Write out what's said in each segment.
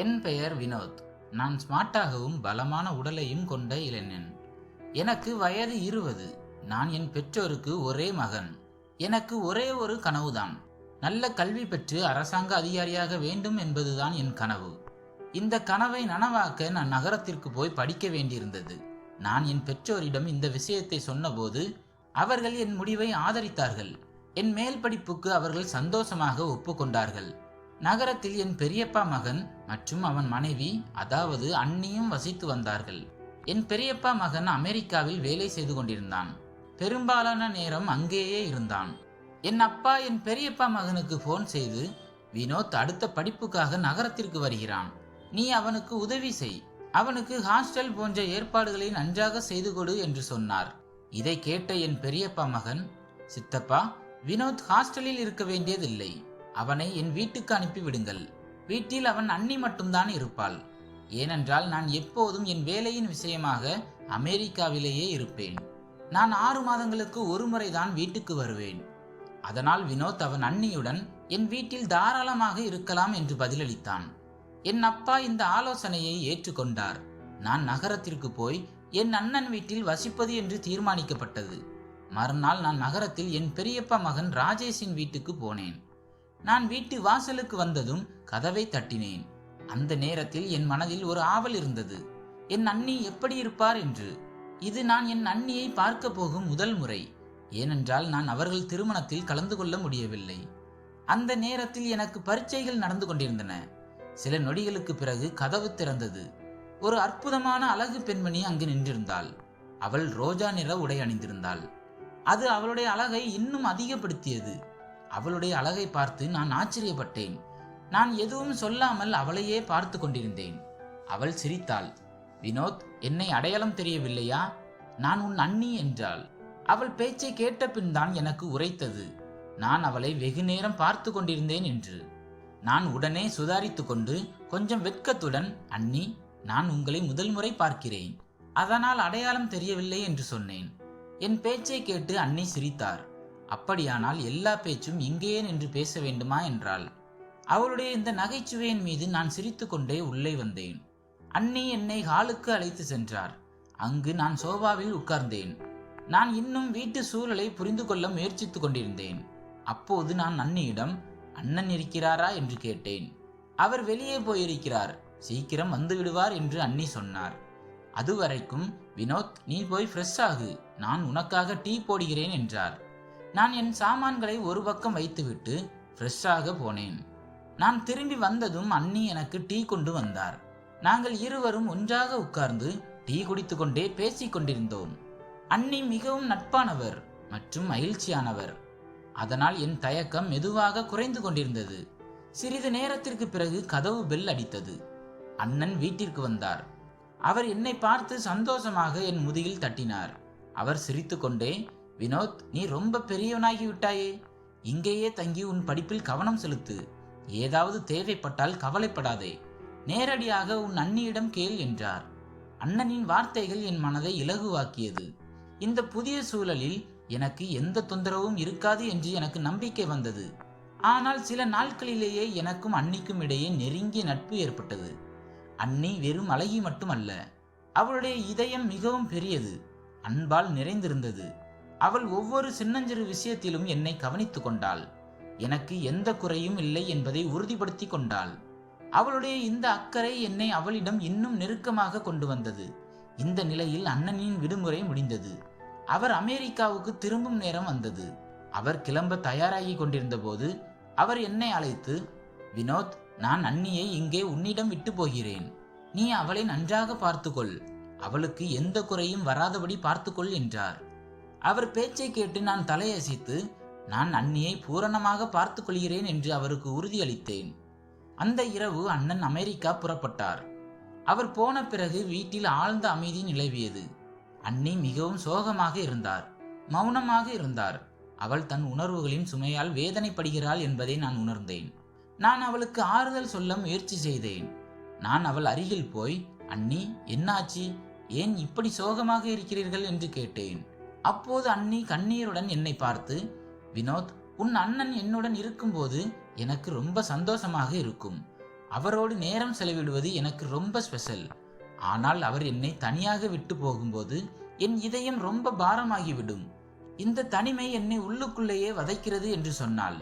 என் பெயர் வினோத். நான் ஸ்மார்ட்டாகவும் பலமான உடலையும் கொண்ட இளைஞன். எனக்கு வயது இருபது. நான் என் பெற்றோருக்கு ஒரே மகன். எனக்கு ஒரே ஒரு கனவுதான். நல்ல கல்வி பெற்று அரசாங்க அதிகாரியாக வேண்டும் என்பதுதான் என் கனவு. இந்த கனவை நனவாக்க நான் நகரத்திற்கு போய் படிக்க வேண்டியிருந்தது. நான் என் பெற்றோரிடம் இந்த விஷயத்தை சொன்னபோது அவர்கள் என் முடிவை ஆதரித்தார்கள். என் மேல் படிப்புக்கு அவர்கள் சந்தோஷமாக ஒப்புக்கொண்டார்கள். நகரத்தில் என் பெரியப்பா மகன் மற்றும் அவன் மனைவி அதாவது அண்ணியும் வசித்து வந்தார்கள். என் பெரியப்பா மகன் அமெரிக்காவில் வேலை செய்து கொண்டிருந்தான். பெரும்பாலான நேரம் அங்கேயே இருந்தான். என் அப்பா என் பெரியப்பா மகனுக்கு ஃபோன் செய்து வினோத் அடுத்த படிப்புக்காக நகரத்திற்கு வருகிறான். நீ அவனுக்கு உதவி செய். அவனுக்கு ஹாஸ்டல் போன்ற ஏற்பாடுகளை நன்றாக செய்து கொடு என்று சொன்னார். இதை கேட்ட என் பெரியப்பா மகன் சித்தப்பா வினோத் ஹாஸ்டலில் இருக்க வேண்டியதில்லை. அவனை என் வீட்டுக்கு அனுப்பிவிடுங்கள் வீட்டில் அவன் அண்ணி மட்டும்தான் இருப்பாள். ஏனென்றால் நான் எப்போதும் என் வேலையின் விஷயமாக அமெரிக்காவிலேயே இருப்பேன். நான் ஆறு மாதங்களுக்கு ஒரு முறைதான் வீட்டுக்கு வருவேன். அதனால் வினோத் அவன் அன்னியுடன் என் வீட்டில் தாராளமாக இருக்கலாம் என்று பதிலளித்தான். என் அப்பா இந்த ஆலோசனையை ஏற்றுக்கொண்டார். நான் நகரத்திற்கு போய் என் அண்ணன் வீட்டில் வசிப்பது என்று தீர்மானிக்கப்பட்டது. மறுநாள் நான் நகரத்தில் என் பெரியப்பா மகன் ராஜேஷின் வீட்டுக்கு போனேன். நான் வீட்டு வாசலுக்கு வந்ததும் கதவை தட்டினேன். அந்த நேரத்தில் என் மனதில் ஒரு ஆவல் இருந்தது. என் அண்ணி எப்படி இருப்பார் என்று. இது நான் என் அண்ணியை பார்க்க போகும் முதல் முறை. ஏனென்றால் நான் அவர்கள் திருமணத்தில் கலந்து கொள்ள முடியவில்லை. அந்த நேரத்தில் எனக்கு பரீட்சைகள் நடந்து கொண்டிருந்தன. சில நொடிகளுக்கு பிறகு கதவு திறந்தது. ஒரு அற்புதமான அழகு பெண்மணி அங்கு நின்றிருந்தாள். அவள் ரோஜா நிற உடை அணிந்திருந்தாள். அது அவளுடைய அழகை இன்னும் அதிகப்படுத்தியது. அவளுடைய அழகை பார்த்து நான் ஆச்சரியப்பட்டேன். நான் எதுவும் சொல்லாமல் அவளையே பார்த்து கொண்டிருந்தேன். அவள் சிரித்தாள். வினோத் என்னை அடையாளம் தெரியவில்லையா? நான் உன் அண்ணி என்றாள். அவள் பேச்சை கேட்ட பின் தான் எனக்கு உரைத்தது. நான் அவளை வெகு நேரம் பார்த்து கொண்டிருந்தேன் என்று. நான் உடனே சுதாரித்து கொண்டு கொஞ்சம் வெட்கத்துடன் அண்ணி நான் உங்களை முதல் முறை பார்க்கிறேன். அதனால் அடையாளம் தெரியவில்லை என்று சொன்னேன். என் பேச்சை கேட்டு அண்ணி சிரித்தார். அப்படியானால் எல்லா பேச்சும் இங்கேயே நின்று பேச வேண்டுமா என்றாள். அவளுடைய இந்த நகைச்சுவையின் மீது நான் சிரித்துக்கொண்டே உள்ளே வந்தேன். அண்ணி என்னை ஹாலுக்கு அழைத்து சென்றார். அங்கு நான் சோபாவில் உட்கார்ந்தேன். நான் இன்னும் வீட்டு சூழலை புரிந்து கொள்ள முயற்சித்துக் கொண்டிருந்தேன். அப்போது நான் அண்ணியிடம் அண்ணன் இருக்கிறாரா? என்று கேட்டேன். அவர் வெளியே போயிருக்கிறார். சீக்கிரம் வந்து விடுவார் என்று அண்ணி சொன்னார். அதுவரைக்கும் வினோத் நீ போய் ஃப்ரெஷ் ஆகு. நான் உனக்காக டீ போடுகிறேன் என்றார். நான் என் சாமான்களை ஒரு பக்கம் வைத்துவிட்டு ஃப்ரெஷ்ஷாக போனேன். நான் திரும்பி வந்ததும் அண்ணி எனக்கு டீ கொண்டு வந்தார். நாங்கள் இருவரும் ஒன்றாக உட்கார்ந்து டீ குடித்துக்கொண்டே பேசிக் கொண்டிருந்தோம். அண்ணி மிகவும் நட்பானவர் மற்றும் மகிழ்ச்சியானவர். அதனால் என் தயக்கம் மெதுவாக குறைந்து கொண்டிருந்தது. சிறிது நேரத்திற்கு பிறகு கதவு பெல் அடித்தது. அண்ணன் வீட்டிற்கு வந்தார். அவர் என்னை பார்த்து சந்தோஷமாக என் முதுகில் தட்டினார். அவர் சிரித்துக்கொண்டே வினோத் நீ ரொம்ப பெரியவனாகி விட்டாயே. இங்கேயே தங்கி உன் படிப்பில் கவனம் செலுத்து. ஏதாவது தேவைப்பட்டால் கவலைப்படாதே. நேரடியாக உன் அண்ணியிடம் கேள் என்றார். அண்ணனின் வார்த்தைகள் என் மனதை இலகுவாக்கியது. இந்த புதிய சூழலில் எனக்கு எந்த தொந்தரவும் இருக்காது என்று எனக்கு நம்பிக்கை வந்தது. ஆனால் சில நாட்களிலேயே எனக்கும் அன்னிக்கும் இடையே நெருங்கிய நட்பு ஏற்பட்டது. அன்னி வெறும் அழகி மட்டுமல்ல அவளுடைய இதயம் மிகவும் பெரியது அன்பால் நிறைந்திருந்தது. அவள் ஒவ்வொரு சின்னஞ்சிறு விஷயத்திலும் என்னை கவனித்து கொண்டாள். எனக்கு எந்த குறையும் இல்லை என்பதை உறுதிப்படுத்தி கொண்டாள். அவளுடைய இந்த அக்கறை என்னை அவளிடம் இன்னும் நெருக்கமாக கொண்டு வந்தது. இந்த நிலையில் அண்ணனின் விடுமுறை முடிந்தது. அவர் அமெரிக்காவுக்கு திரும்பும் நேரம் வந்தது. அவர் கிளம்ப தயாராகி கொண்டிருந்த போது அவர் என்னை அழைத்து வினோத் நான் அண்ணியை இங்கே உன்னிடம் விட்டு போகிறேன். நீ அவளை நன்றாக பார்த்துக்கொள். அவளுக்கு எந்த குறையும் வராதபடி பார்த்துக்கொள் என்றார். அவர் பேச்சை கேட்டு நான் தலையசைத்து நான் அண்ணியை பூரணமாக பார்த்துக் கொள்கிறேன் என்று அவருக்கு உறுதியளித்தேன். அந்த இரவு அண்ணன் அமெரிக்கா புறப்பட்டார். அவர் போன பிறகு வீட்டில் ஆழ்ந்த அமைதி நிலவியது. அண்ணி மிகவும் சோகமாக இருந்தார். மௌனமாக இருந்தார். அவள் தன் உணர்வுகளின் சுமையால் வேதனைப்படுகிறாள் என்பதை நான் உணர்ந்தேன். நான் அவளுக்கு ஆறுதல் சொல்ல முயற்சி செய்தேன். நான் அவள் அருகில் போய் அண்ணி என்னாச்சு? ஏன் இப்படி சோகமாக இருக்கிறீர்கள்? என்று கேட்டேன். அப்போது அண்ணி கண்ணீருடன் என்னை பார்த்து வினோத் உன் அண்ணன் என்னுடன் இருக்கும்போது எனக்கு ரொம்ப சந்தோஷமாக இருக்கும். அவரோடு நேரம் செலவிடுவது எனக்கு ரொம்ப ஸ்பெஷல் ஆனால் அவர் என்னை தனியாக விட்டு போகும்போது என் இதயம் ரொம்ப பாரமாகிவிடும். இந்த தனிமை என்னை உள்ளுக்குள்ளேயே வதைக்கிறது என்று சொன்னாள்.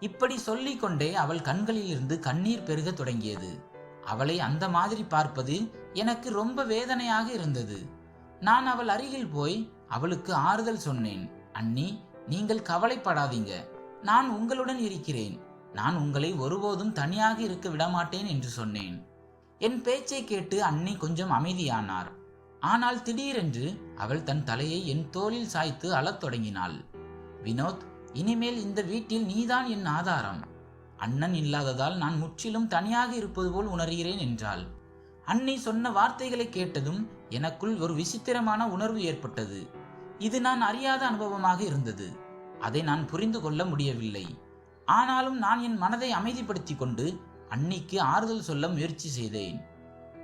இப்படி சொல்லிக்கொண்டே அவள் கண்களிலிருந்து கண்ணீர் பெருகத் தொடங்கியது. அவளை அந்த மாதிரி பார்ப்பது எனக்கு ரொம்ப வேதனையாக இருந்தது. நான் அவள் அருகில் போய் அவளுக்கு ஆறுதல் சொன்னேன். அண்ணி நீங்கள் கவலைப்படாதீங்க. நான் உங்களுடன் இருக்கிறேன். நான் உங்களை ஒருபோதும் தனியாக இருக்க விடமாட்டேன் என்று சொன்னேன். என் பேச்சை கேட்டு அண்ணி கொஞ்சம் அமைதியானார். ஆனால் திடீரென்று அவள் தன் தலையை என் தோளில் சாய்த்து அழத் தொடங்கினாள். வினோத் இனிமேல் இந்த வீட்டில் நீதான் என் ஆதாரம். அண்ணன் இல்லாததால் நான் முற்றிலும் தனியாக இருப்பது போல் உணர்கிறேன் என்றாள். அண்ணி சொன்ன வார்த்தைகளை கேட்டதும் எனக்குள் ஒரு விசித்திரமான உணர்வு ஏற்பட்டது. இது நான் அறியாத அனுபவமாக இருந்தது. அதை நான் புரிந்து கொள்ள முடியவில்லை. ஆனாலும் நான் என் மனதை அமைதிப்படுத்தி கொண்டு அன்னிக்கு ஆறுதல் சொல்ல முயற்சி செய்தேன்.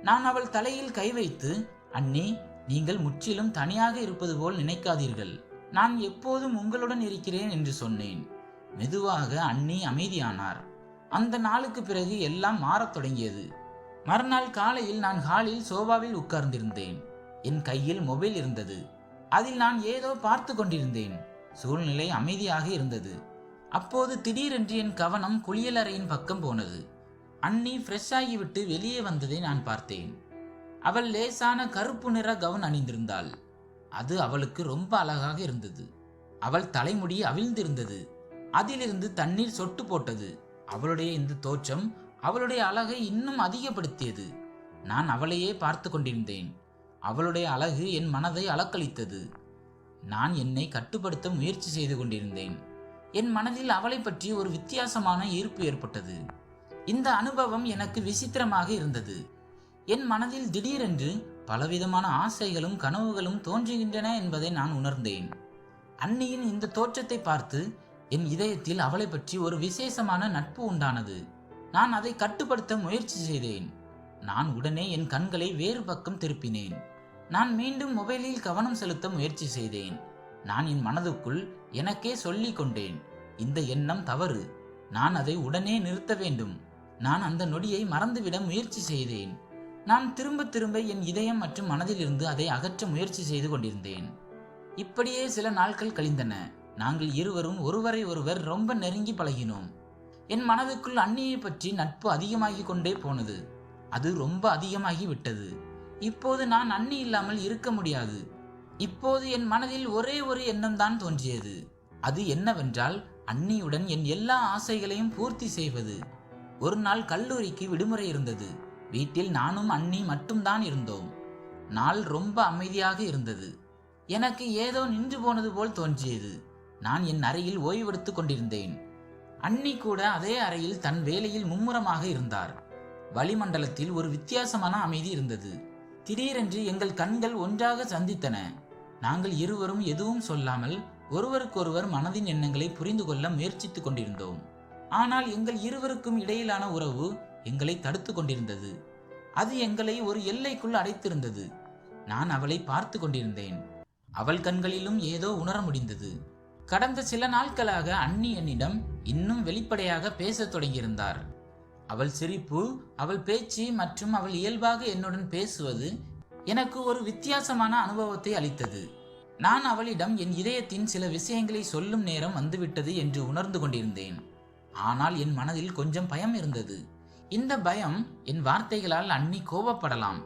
நான் அவள் தலையில் கை வைத்து அண்ணி நீங்கள் முற்றிலும் தனியாக இருப்பது போல் நினைக்காதீர்கள். நான் எப்போதும் உங்களுடன் இருக்கிறேன் என்று சொன்னேன். மெதுவாக அண்ணி அமைதியானார். அந்த நாளுக்கு பிறகு எல்லாம் மாறத் தொடங்கியது. மறுநாள் காலையில் நான் ஹாலில் சோபாவில் உட்கார்ந்திருந்தேன். என் கையில் மொபைல் இருந்தது. அதில் நான் ஏதோ பார்த்து கொண்டிருந்தேன். சூழ்நிலை அமைதியாக இருந்தது. அப்போது திடீரென்று என் கவனம் குளியலறையின் பக்கம் போனது. அண்ணி ஃப்ரெஷ் ஆகிவிட்டு வெளியே வந்ததை நான் பார்த்தேன். அவள் லேசான கருப்பு நிற கவுன் அணிந்திருந்தாள். அது அவளுக்கு ரொம்ப அழகாக இருந்தது. அவள் தலைமுடி அவிழ்ந்திருந்தது. அதிலிருந்து தண்ணீர் சொட்டு போட்டது. அவளுடைய இந்த தோற்றம் அவளுடைய அழகை இன்னும் அதிகப்படுத்தியது. நான் அவளையே பார்த்து கொண்டிருந்தேன். அவளுடைய அழகு என் மனதை அலக்களித்தது நான் என்னை கட்டுப்படுத்த முயற்சி செய்து கொண்டிருந்தேன். என் மனதில் அவளை பற்றி ஒரு வித்தியாசமான ஈர்ப்பு ஏற்பட்டது. இந்த அனுபவம் எனக்கு விசித்திரமாக இருந்தது. என் மனதில் திடீரென்று பலவிதமான ஆசைகளும் கனவுகளும் தோன்றுகின்றன என்பதை நான் உணர்ந்தேன். அன்னியின் இந்த தோற்றத்தை பார்த்து என் இதயத்தில் அவளை பற்றி ஒரு விசேஷமான நட்பு உண்டானது. நான் அதை கட்டுப்படுத்த முயற்சி செய்தேன். நான் உடனே என் கண்களை வேறு பக்கம் திருப்பினேன். நான் மீண்டும் மொபைலில் கவனம் செலுத்த முயற்சி செய்தேன். நான் என் மனதுக்குள் எனக்கே சொல்லிக் கொண்டேன் இந்த எண்ணம் தவறு. நான் அதை உடனே நிறுத்த வேண்டும். நான் அந்த நொடியை மறந்துவிட முயற்சி செய்தேன். நான் திரும்ப திரும்ப என் இதயம் மற்றும் மனதிலிருந்து அதை அகற்ற முயற்சி செய்து கொண்டிருந்தேன். இப்படியே சில நாட்கள் கழிந்தன. நாங்கள் இருவரும் ஒருவரை ஒருவர் ரொம்ப நெருங்கி பழகினோம். என் மனதுக்குள் அன்னியை பற்றி நட்பு அதிகமாகிக் கொண்டே போனது. அது ரொம்ப அதிகமாகி விட்டது இப்போது நான் அண்ணி இல்லாமல் இருக்க முடியாது. இப்போது என் மனதில் ஒரே ஒரு எண்ணம் தான் தோன்றியது. அது என்னவென்றால் அண்ணியுடன் என் எல்லா ஆசைகளையும் பூர்த்தி செய்வது. ஒரு நாள் கல்லூரிக்கு விடுமுறை இருந்தது. வீட்டில் நானும் அண்ணி மட்டும்தான் இருந்தோம். நாள் ரொம்ப அமைதியாக இருந்தது. எனக்கு ஏதோ நின்று போனது போல் தோன்றியது. நான் என் அறையில் ஓய்வெடுத்துக் கொண்டிருந்தேன். அண்ணி கூட அதே அறையில் தன் வேலையில் மும்முரமாக இருந்தார். வளிமண்டலத்தில் ஒரு வித்தியாசமான அமைதி இருந்தது. திடீரென்று எங்கள் கண்கள் ஒன்றாக சந்தித்தன. நாங்கள் இருவரும் எதுவும் சொல்லாமல் ஒருவருக்கொருவர் மனதின் எண்ணங்களை புரிந்து கொள்ள முயற்சித்துக் கொண்டிருந்தோம். ஆனால் எங்கள் இருவருக்கும் இடையிலான உறவு எங்களை தடுத்து கொண்டிருந்தது. அது எங்களை ஒரு எல்லைக்குள் அடைத்திருந்தது. நான் அவளை பார்த்து கொண்டிருந்தேன். அவள் கண்களிலும் ஏதோ உணர முடிந்தது. கடந்த சில நாட்களாக அண்ணி என்னிடம் இன்னும் வெளிப்படையாக பேசத் தொடங்கியிருந்தார். அவள் சிரிப்பு அவள் பேச்சு மற்றும் அவள் இயல்பாக என்னுடன் பேசுவது எனக்கு ஒரு வித்தியாசமான அனுபவத்தை அளித்தது. நான் அவளிடம் என் இதயத்தின் சில விஷயங்களை சொல்லும் நேரம் வந்துவிட்டது என்று உணர்ந்து கொண்டிருந்தேன். ஆனால் என் மனதில் கொஞ்சம் பயம் இருந்தது. இந்த பயம் என் வார்த்தைகளால் அண்ணி கோபப்படலாம்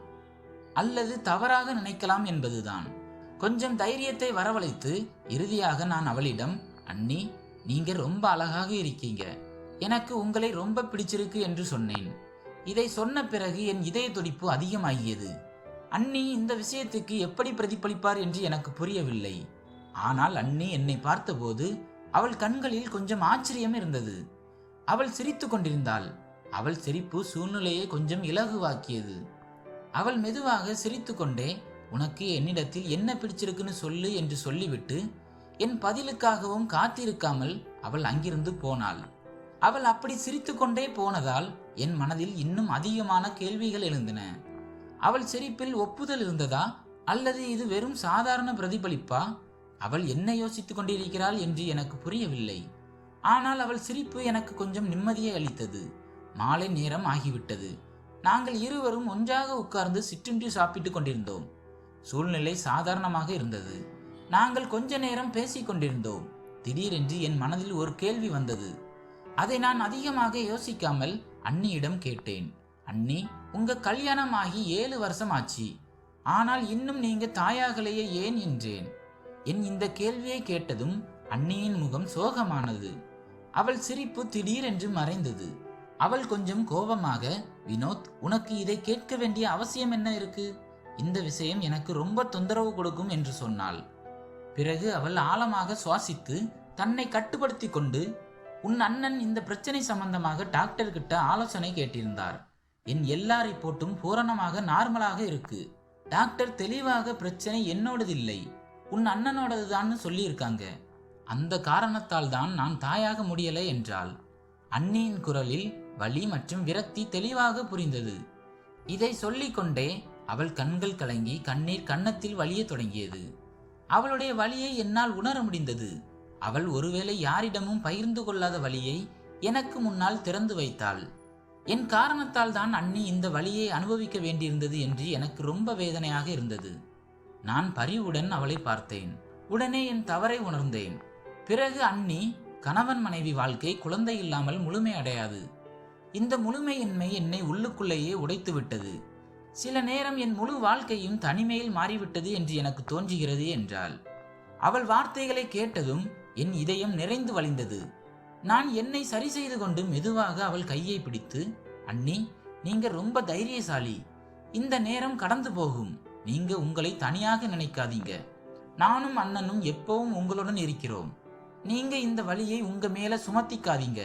அல்லது தவறாக நினைக்கலாம் என்பதுதான். கொஞ்சம் தைரியத்தை வரவழைத்து இறுதியாக நான் அவளிடம் அண்ணி நீங்க ரொம்ப அழகாக இருக்கீங்க. எனக்கு உங்களை ரொம்ப பிடிச்சிருக்கு என்று சொன்னேன். இதை சொன்ன பிறகு என் இதய துடிப்பு அதிகமாகியது. அண்ணி இந்த விஷயத்துக்கு எப்படி பிரதிபலிப்பார் என்று எனக்கு புரியவில்லை. ஆனால் அண்ணி என்னை பார்த்தபோது அவள் கண்களில் கொஞ்சம் ஆச்சரியம் இருந்தது. அவள் சிரித்து கொண்டிருந்தாள். அவள் சிரிப்பு சூழ்நிலையை கொஞ்சம் இலகுவாக்கியது. அவள் மெதுவாக சிரித்துக்கொண்டே உனக்கு என்னிடத்தில் என்ன பிடிச்சிருக்குன்னு சொல்லு என்று சொல்லிவிட்டு என் பதிலுக்காகவும் காத்திருக்காமல் அவள் அங்கிருந்து போனாள். அவள் அப்படி சிரித்துக்கொண்டே போனதால் என் மனதில் இன்னும் அதிகமான கேள்விகள் எழுந்தன. அவள் சிரிப்பில் ஒப்புதல் இருந்ததா? அல்லது இது வெறும் சாதாரண பிரதிபலிப்பா? அவள் என்ன யோசித்துக் கொண்டிருக்கிறாள் என்று எனக்கு புரியவில்லை. ஆனால் அவள் சிரிப்பு எனக்கு கொஞ்சம் நிம்மதியை அளித்தது. மாலை நேரம் ஆகிவிட்டது. நாங்கள் இருவரும் ஒன்றாக உட்கார்ந்து சிற்றுண்டி சாப்பிட்டுக் கொண்டிருந்தோம். சூழ்நிலை சாதாரணமாக இருந்தது. நாங்கள் கொஞ்ச நேரம் பேசிக் கொண்டிருந்தோம். திடீரென்று என் மனதில் ஒரு கேள்வி வந்தது. அதை நான் அதிகமாக யோசிக்காமல் அண்ணியிடம் கேட்டேன். அண்ணி உங்க கல்யாணம் ஆகி ஏழு வருஷம் ஆச்சு ஆனால் இன்னும் நீங்க தாயாகலையே ஏன் என்றேன். என் இந்த கேள்வியை கேட்டதும் அண்ணியின் முகம் சோகமானது. அவள் சிரிப்பு திடீரென்று மறைந்தது. அவள் கொஞ்சம் கோபமாக வினோத் உனக்கு இதை கேட்க வேண்டிய அவசியம் என்ன இருக்கு? இந்த விஷயம் எனக்கு ரொம்ப தொந்தரவு கொடுக்கும் என்று சொன்னாள். பிறகு அவள் ஆழமாக சுவாசித்து தன்னை கட்டுப்படுத்தி கொண்டு உன் அண்ணன் இந்த பிரச்சனை சம்பந்தமாக டாக்டர் கிட்ட ஆலோசனை கேட்டிருந்தார். என் எல்லா ரிப்போர்ட்டும் பூரணமாக நார்மலாக இருக்கு. டாக்டர் தெளிவாக பிரச்சனை என்னோடதில்லை. உன் அண்ணனோடதுதான்னு சொல்லியிருக்காங்க. அந்த காரணத்தால் தான் நான் தாயாக முடியலை என்றாள். அண்ணியின் குரலில் வலி மற்றும் விரக்தி தெளிவாக புரிந்தது. இதை சொல்லிக்கொண்டே அவள் கண்கள் கலங்கி கண்ணீர் கன்னத்தில் வலிய தொடங்கியது. அவளுடைய வலியை என்னால் உணர முடிந்தது. அவள் ஒருவேளை யாரிடமும் பகிர்ந்து கொள்ளாத வழியை எனக்கு முன்னால் திறந்து வைத்தாள். என் காரணத்தால் தான் அண்ணி இந்த வழியை அனுபவிக்க வேண்டியிருந்தது என்று எனக்கு ரொம்ப வேதனையாக இருந்தது. நான் பரிவுடன் அவளை பார்த்தேன். உடனே என் தவறை உணர்ந்தேன். பிறகு அண்ணி கணவன் மனைவி வாழ்க்கை குழந்தை இல்லாமல் முழுமை அடையாது. இந்த முழுமையின்மை என்னை உள்ளுக்குள்ளேயே உடைத்து விட்டது. சில நேரம் என் முழு வாழ்க்கையும் தனிமையில் மாறிவிட்டது என்று எனக்கு தோன்றுகிறது என்றாள். அவள் வார்த்தைகளை கேட்டதும் என் இதயம் நிறைந்து வழிந்தது நான் என்னை சரி செய்து கொண்டு மெதுவாக அவள் கையை பிடித்து அண்ணி நீங்க ரொம்ப தைரியசாலி. இந்த நேரம் கடந்து போகும். நீங்க உங்களை தனியாக நினைக்காதீங்க. நானும் அண்ணனும் எப்பவும் உங்களுடன் இருக்கிறோம். நீங்க இந்த வழியை உங்க மேல சுமத்திக்காதீங்க.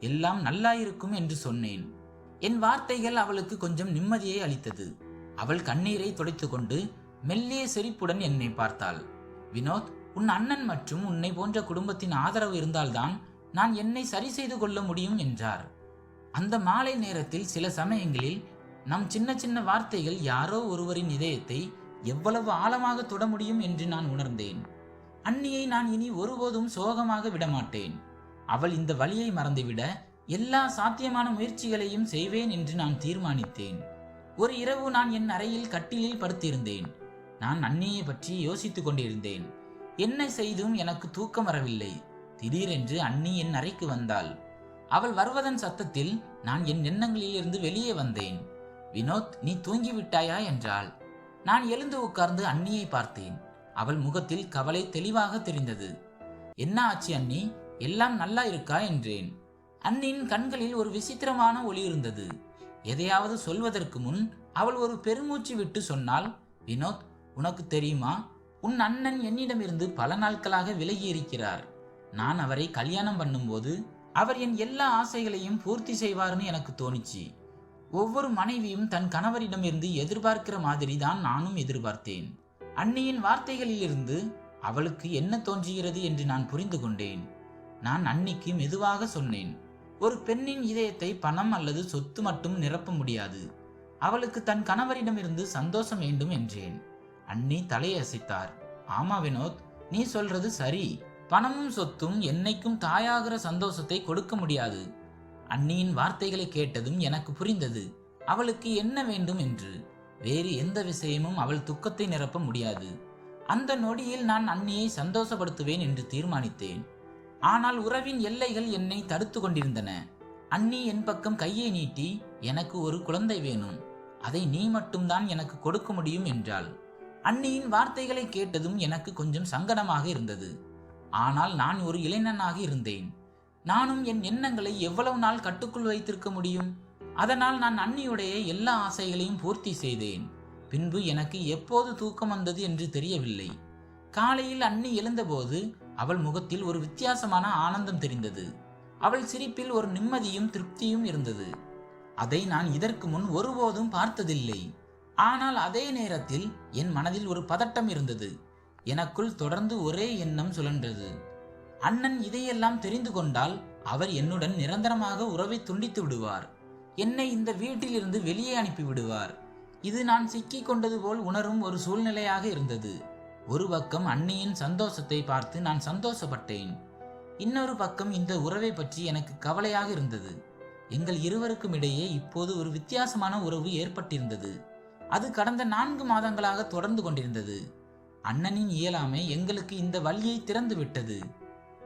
எல்லாம் நல்லா இருக்கும் என்று சொன்னேன். என் வார்த்தைகள் அவளுக்கு கொஞ்சம் நிம்மதியை அளித்தது. அவள் கண்ணீரை துடைத்துக்கொண்டு மெல்லிய சிரிப்புடன் என்னை பார்த்தாள். வினோத் உன் அண்ணன் மற்றும் உன்னை போன்ற குடும்பத்தின் ஆதரவு இருந்தால்தான் நான் என்னை சரி செய்து கொள்ள முடியும் என்றார். அந்த மாலை நேரத்தில் சில சமயங்களில் நம் சின்ன சின்ன வார்த்தைகள் யாரோ ஒருவரின் இதயத்தை எவ்வளவு ஆழமாக தொட முடியும் என்று நான் உணர்ந்தேன். அண்ணியை நான் இனி ஒருபோதும் சோகமாக விடமாட்டேன். அவள் இந்த வழியை மறந்துவிட எல்லா சாத்தியமான முயற்சிகளையும் செய்வேன் என்று நான் தீர்மானித்தேன். ஒரு இரவு நான் என் அறையில் கட்டிலில் படுத்திருந்தேன். நான் அண்ணியை பற்றி யோசித்துக் கொண்டிருந்தேன். என்ன செய்தும் எனக்கு தூக்கம் வரவில்லை. திடீரென்று அண்ணி என் அறைக்கு வந்தாள். அவள் வருவதன் சத்தத்தில் நான் என் எண்ணங்களில் இருந்து வெளியே வந்தேன். வினோத் நீ தூங்கிவிட்டாயா என்றாள். நான் எழுந்து உட்கார்ந்து அண்ணியை பார்த்தேன். அவள் முகத்தில் கவலை தெளிவாக தெரிந்தது. என்ன ஆச்சு அண்ணி? எல்லாம் நல்லா இருக்கா? என்றேன். அண்ணின் கண்களில் ஒரு விசித்திரமான ஒளி இருந்தது. எதையாவது சொல்வதற்கு முன் அவள் ஒரு பெருமூச்சு விட்டு சொன்னால் வினோத் உனக்கு தெரியுமா? உன் அண்ணன் என்னிடமிருந்து பல நாட்களாக விலகி இருக்கிறார் நான் அவரை கல்யாணம் பண்ணும்போது அவர் என் எல்லா ஆசைகளையும் பூர்த்தி செய்வார்னு எனக்கு தோணுச்சு. ஒவ்வொரு மனைவியும் தன் கணவரிடமிருந்து எதிர்பார்க்கிற மாதிரி தான் நானும் எதிர்பார்த்தேன். அன்னியின் வார்த்தைகளிலிருந்து அவளுக்கு என்ன தோன்றுகிறது என்று நான் புரிந்து கொண்டேன். நான் அன்னிக்கு மெதுவாக சொன்னேன் ஒரு பெண்ணின் இதயத்தை பணம் அல்லது சொத்து மட்டும் நிரப்ப முடியாது. அவளுக்கு தன் கணவரிடமிருந்து சந்தோஷம் வேண்டும் என்றேன். அண்ணி தலையசைத்தார். ஆமா வினோத் நீ சொல்றது சரி. பணமும் சொத்தும் என்னைக்கும் தாயாகிற சந்தோஷத்தை கொடுக்க முடியாது அண்ணியின் வார்த்தைகளை கேட்டதும் எனக்கு புரிந்தது. அவளுக்கு என்ன வேண்டும் என்று? வேறு எந்த விஷயமும் அவள் துக்கத்தை நிரப்ப முடியாது. அந்த நொடியில் நான் அண்ணியை சந்தோஷப்படுத்துவேன் என்று தீர்மானித்தேன். ஆனால் உறவின் எல்லைகள் என்னை தடுத்து கொண்டிருந்தன. அண்ணி என் பக்கம் கையை நீட்டி எனக்கு ஒரு குழந்தை வேணும். அதை நீ மட்டும்தான் எனக்கு கொடுக்க முடியும் என்றாள். அன்னியின் வார்த்தைகளை கேட்டதும் எனக்கு கொஞ்சம் சங்கடமாக இருந்தது. ஆனால் நான் ஒரு இளைஞனாக இருந்தேன். நானும் என் எண்ணங்களை எவ்வளவு நாள் கட்டுக்குள் வைத்திருக்க முடியும்? அதனால் நான் அன்னியுடைய எல்லா ஆசைகளையும் பூர்த்தி செய்தேன். பின்பு எனக்கு எப்போது தூக்கம் வந்தது என்று தெரியவில்லை. காலையில் அண்ணி எழுந்தபோது அவள் முகத்தில் ஒரு வித்தியாசமான ஆனந்தம் தெரிந்தது. அவள் சிரிப்பில் ஒரு நிம்மதியும் திருப்தியும் இருந்தது. அதை நான் இதற்கு முன் ஒருபோதும் பார்த்ததில்லை. ஆனால் அதே நேரத்தில் என் மனதில் ஒரு பதட்டம் இருந்தது. எனக்குள் தொடர்ந்து ஒரே எண்ணம் சுழன்றது. அண்ணன் இதையெல்லாம் தெரிந்து கொண்டால் அவர் என்னுடன் நிரந்தரமாக உறவை துண்டித்து விடுவார். என்னை இந்த வீட்டிலிருந்து வெளியே அனுப்பி விடுவார். இது நான் சிக்கிக் கொண்டது போல் உணரும் ஒரு சூழ்நிலையாக இருந்தது. ஒரு பக்கம் அண்ணியின் சந்தோஷத்தை பார்த்து நான் சந்தோஷப்பட்டேன். இன்னொரு பக்கம் இந்த உறவை பற்றி எனக்கு கவலையாக இருந்தது. எங்கள் இருவருக்கும் இடையே இப்போது ஒரு வித்தியாசமான உறவு ஏற்பட்டிருந்தது. அது கடந்த நான்கு மாதங்களாக தொடர்ந்து கொண்டிருந்தது. அண்ணனின் இயலாமை எங்களுக்கு இந்த வழியை திறந்து விட்டது.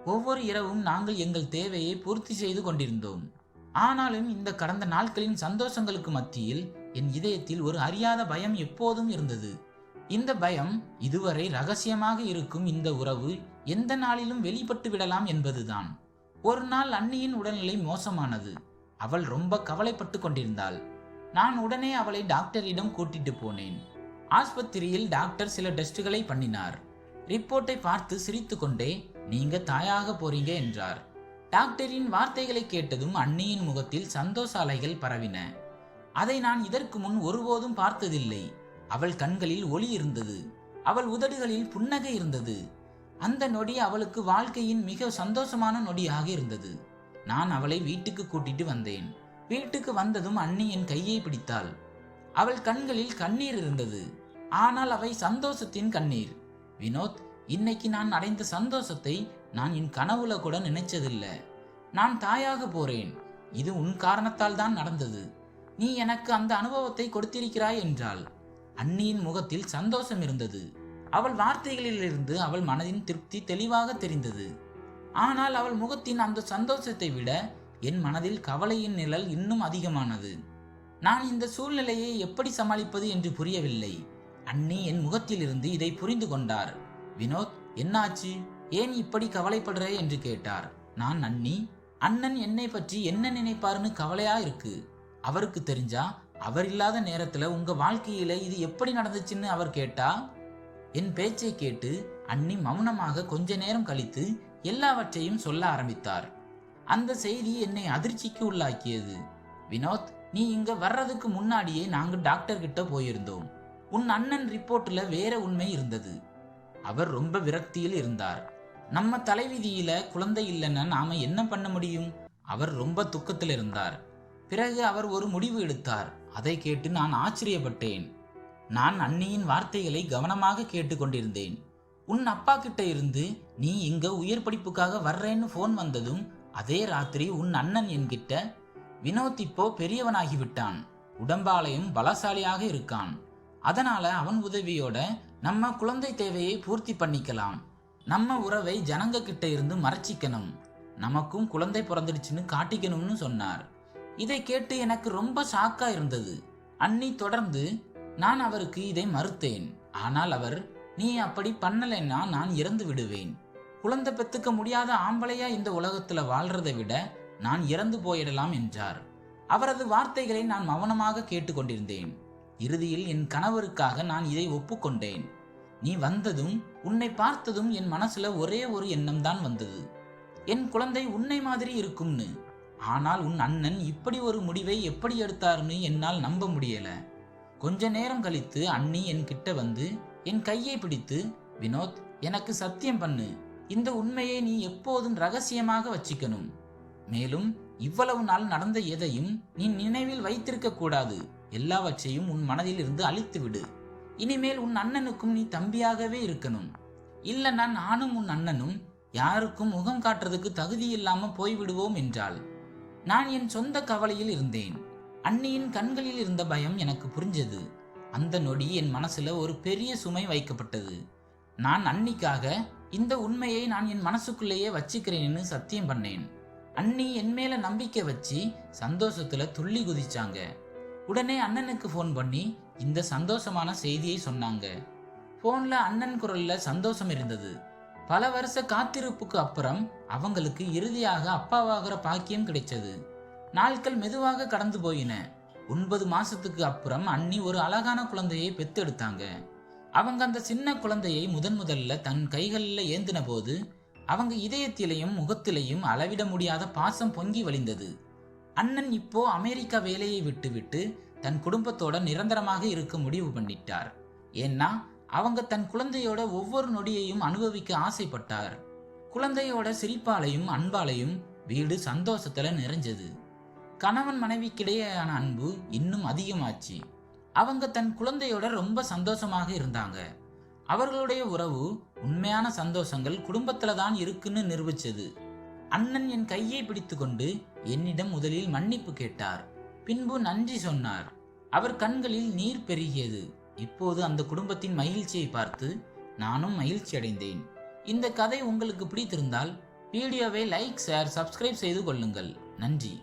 ஒவ்வொரு இரவும் நாங்கள் எங்கள் தேவையை பூர்த்தி செய்து கொண்டிருந்தோம். ஆனாலும் இந்த கடந்த நாட்களின் சந்தோஷங்களுக்கு மத்தியில் என் இதயத்தில் ஒரு அறியாத பயம் எப்போதும் இருந்தது. இந்த பயம் இதுவரை ரகசியமாக இருக்கும் இந்த உறவு எந்த நாளிலும் வெளிப்பட்டு விடலாம் என்பதுதான். ஒரு நாள் அன்னியின் உடல்நிலை மோசமானது. அவள் ரொம்ப கவலைப்பட்டு கொண்டிருந்தாள். நான் உடனே அவளை டாக்டரிடம் கூட்டிட்டு போனேன். ஆஸ்பத்திரியில் டாக்டர் சில டெஸ்டுகளை பண்ணினார். ரிப்போர்ட்டை பார்த்து சிரித்துக்கொண்டே நீங்க தாயாக போறீங்க என்றார். டாக்டரின் வார்த்தைகளை கேட்டதும் அன்னியின் முகத்தில் சந்தோஷ அலைகள் பரவின. அதை நான் இதற்கு முன் ஒருபோதும் பார்த்ததில்லை. அவள் கண்களில் ஒளி இருந்தது. அவள் உதடுகளில் புன்னகை இருந்தது. அந்த நொடி அவளுக்கு வாழ்க்கையின் மிக சந்தோஷமான நொடியாக இருந்தது. நான் அவளை வீட்டுக்கு கூட்டிட்டு வந்தேன். வீட்டுக்கு வந்ததும் அண்ணி என் கையை பிடித்தாள். அவள் கண்களில் கண்ணீர் இருந்தது. ஆனால் அவை சந்தோஷத்தின் கண்ணீர். வினோத் இன்னைக்கு நான் அடைந்த சந்தோஷத்தை நான் என் கனவுல கூட நினைச்சதில்லை. நான் தாயாக போறேன். இது உன் காரணத்தால் தான் நடந்தது. நீ எனக்கு அந்த அனுபவத்தை கொடுத்திருக்கிறாய் என்றாள். அண்ணியின் முகத்தில் சந்தோஷம் இருந்தது. அவள் வார்த்தைகளிலிருந்து அவள் மனதின் திருப்தி தெளிவாக தெரிந்தது. ஆனால் அவள் முகத்தின் அந்த சந்தோஷத்தை விட என் மனதில் கவலையின் நிழல் இன்னும் அதிகமானது. நான் இந்த சூழ்நிலையை எப்படி சமாளிப்பது என்று புரியவில்லை. அண்ணி என் முகத்திலிருந்து இதை புரிந்து கொண்டார். வினோத் என்னாச்சு? ஏன் இப்படி கவலைப்படுற? என்று கேட்டார். நான் அண்ணி அண்ணன் என்னை பற்றி என்ன நினைப்பாருன்னு கவலையா இருக்கு? அவருக்கு தெரிஞ்சா? அவர் இல்லாத நேரத்துல உங்க வாழ்க்கையில இது எப்படி நடந்துச்சுன்னு அவர் கேட்டா? என் பேச்சை கேட்டு அண்ணி மௌனமாக கொஞ்ச நேரம் கழித்து எல்லாவற்றையும் சொல்ல ஆரம்பித்தார். அந்த செய்தி என்னை அதிர்ச்சிக்கு உள்ளாக்கியது. வினோத் நீ இங்க வர்றதுக்கு முன்னாடியே நாங்க டாக்டர் கிட்ட போயிருந்தோம். உன் அண்ணன் ரிப்போர்ட்ல வேற உண்மை இருந்தது. அவர் ரொம்ப விரக்தியில் இருந்தார். நம்ம தலைவிதியில குழந்தை இல்லைன்னா நாம என்ன பண்ண முடியும்? அவர் ரொம்ப துக்கத்தில் இருந்தார். பிறகு அவர் ஒரு முடிவு எடுத்தார். அதை கேட்டு நான் ஆச்சரியப்பட்டேன். நான் அன்னியின் வார்த்தைகளை கவனமாக கேட்டுக்கொண்டிருந்தேன். உன் அப்பா கிட்ட இருந்து நீ இங்க உயர் படிப்புக்காக வர்றேன்னு ஃபோன் வந்ததும் அதே ராத்திரி உன் அண்ணன் என்கிட்ட வினோத் இப்போ பெரியவனாகிவிட்டான் உடம்பாலையும் பலசாலியாக இருக்கான். அதனால அவன் உதவியோட நம்ம குழந்தை தேவையை பூர்த்தி பண்ணிக்கலாம். நம்ம உறவை ஜனங்க கிட்ட இருந்து மறைச்சிக்கணும். நமக்கும் குழந்தை பிறந்துடுச்சுன்னு காட்டிக்கணும்னு சொன்னார். இதை கேட்டு எனக்கு ரொம்ப ஷாக்கா இருந்தது. அன்னி தொடர்ந்து நான் அவருக்கு இதை மறுத்தேன். ஆனால் அவர் நீ அப்படி பண்ணலைன்னா நான் இறந்து விடுவேன். குழந்தை பெத்துக்க முடியாத ஆம்பளையா இந்த உலகத்துல வாழ்றதை விட நான் இறந்து போயிடலாம் என்றார். அவரது வார்த்தைகளை நான் மௌனமாக கேட்டுக்கொண்டிருந்தேன். இறுதியில் என் கணவருக்காக நான் இதை ஒப்புக்கொண்டேன். நீ வந்ததும் உன்னை பார்த்ததும் என் மனசுல ஒரே ஒரு எண்ணம் தான் வந்தது. என் குழந்தை உன்னை மாதிரி இருக்கும்னு. ஆனால் உன் அண்ணன் இப்படி ஒரு முடிவை எப்படி எடுத்தாருன்னு என்னால் நம்ப முடியல. கொஞ்ச நேரம் கழித்து அண்ணி என் கிட்ட வந்து என் கையை பிடித்து வினோத் எனக்கு சத்தியம் பண்ணு. இந்த உண்மையை நீ எப்போதும் ரகசியமாக வச்சுக்கணும். மேலும் இவ்வளவு நாள் நடந்த எதையும் நீ நினைவில் வைத்திருக்க கூடாது. எல்லாவற்றையும் உன் மனதில் இருந்து அழித்து விடு. இனிமேல் உன் அண்ணனுக்கும் நீ தம்பியாகவே இருக்கணும். இல்லைன்னா நானும் உன் அண்ணனும் யாருக்கும் முகம் காட்டுறதுக்கு தகுதி இல்லாம போய்விடுவோம் என்றாள். நான் என் சொந்த கவலையில் இருந்தேன். அண்ணியின் கண்களில் இருந்த பயம் எனக்கு புரிஞ்சது. அந்த நொடி என் மனசுல ஒரு பெரிய சுமை வைக்கப்பட்டது. நான் அன்னிக்காக இந்த உண்மையை நான் என் மனசுக்குள்ளேயே வச்சுக்கிறேன்னு சத்தியம் பண்ணேன். அண்ணி என் மேல நம்பிக்கை வச்சு சந்தோஷத்துல துள்ளி குதிச்சாங்க. உடனே அண்ணனுக்கு ஃபோன் பண்ணி இந்த சந்தோஷமான செய்தியை சொன்னாங்க. ஃபோன்ல அண்ணன் குரல்ல சந்தோஷம் இருந்தது. பல வருஷ காத்திருப்புக்கு அப்புறம் அவங்களுக்கு இறுதியாக அப்பாவாகிற பாக்கியம் கிடைச்சது. நாட்கள் மெதுவாக கடந்து போயின. ஒன்பது மாசத்துக்கு அப்புறம் அண்ணி ஒரு அழகான குழந்தையை பெத்தெடுத்தாங்க அவங்க அந்த சின்ன குழந்தையை முதன் முதல்ல தன் கைகளில் ஏந்தின போது அவங்க இதயத்திலையும் முகத்திலையும் அளவிட முடியாத பாசம் பொங்கி வழிந்தது. அண்ணன் இப்போ அமெரிக்கா வேலையை விட்டுவிட்டு தன் குடும்பத்தோட நிரந்தரமாக இருக்க முடிவு பண்ணிட்டார். ஏன்னா அவங்க தன் குழந்தையோட ஒவ்வொரு நொடியையும் அனுபவிக்க ஆசைப்பட்டார். குழந்தையோட சிரிப்பாலையும் அன்பாலையும் வீடு சந்தோஷத்துல நிறைஞ்சது. கணவன் மனைவிக்கிடையேயான அன்பு இன்னும் அதிகமாச்சு. அவங்க தன் குழந்தையோட ரொம்ப சந்தோஷமாக இருந்தாங்க. அவர்களுடைய உறவு உண்மையான சந்தோஷங்கள் குடும்பத்தில் தான் இருக்குன்னு நிரூபிச்சது. அண்ணன் என் கையை பிடித்துக்கொண்டு என்னிடம் முதலில் மன்னிப்பு கேட்டார். பின்பு நன்றி சொன்னார். அவர் கண்களில் நீர் பெருகியது. இப்போது அந்த குடும்பத்தின் மகிழ்ச்சியை பார்த்து நானும் மகிழ்ச்சி அடைந்தேன். இந்த கதை உங்களுக்கு பிடித்திருந்தால் வீடியோவை லைக் ஷேர் சப்ஸ்கிரைப் செய்து கொள்ளுங்கள். நன்றி.